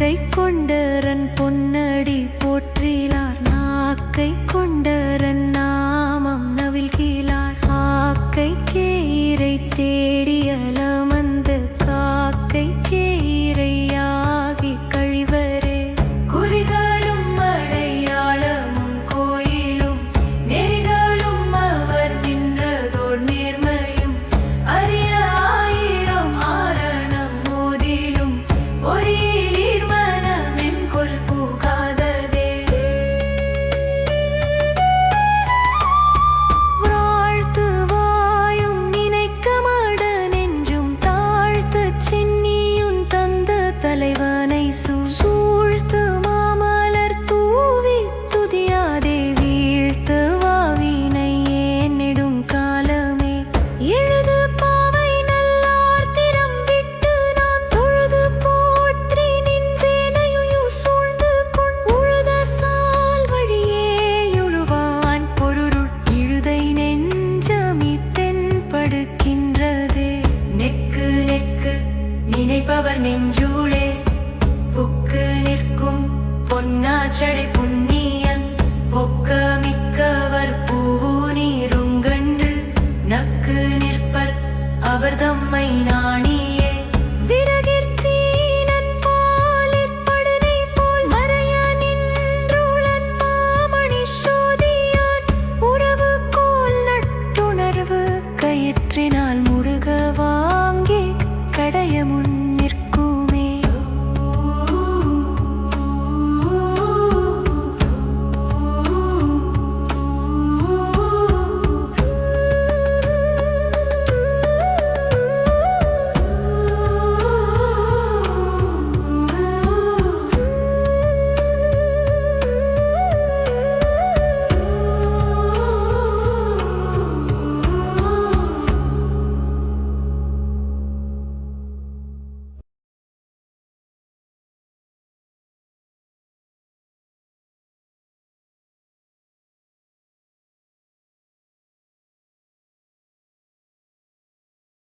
நாக்கை கொண்டரன் பொன்னடி போற்றிலார். நாக்கை கொண்டரன் நாமம் நவில்கிறார் ஆக்கை கேரை தேடி நினைப்பவர் நெஞ்சூளே புக்கு நிற்கும் பொன்னாச்சடை புண்ணியன் பொக்க மிக்கவர் பூ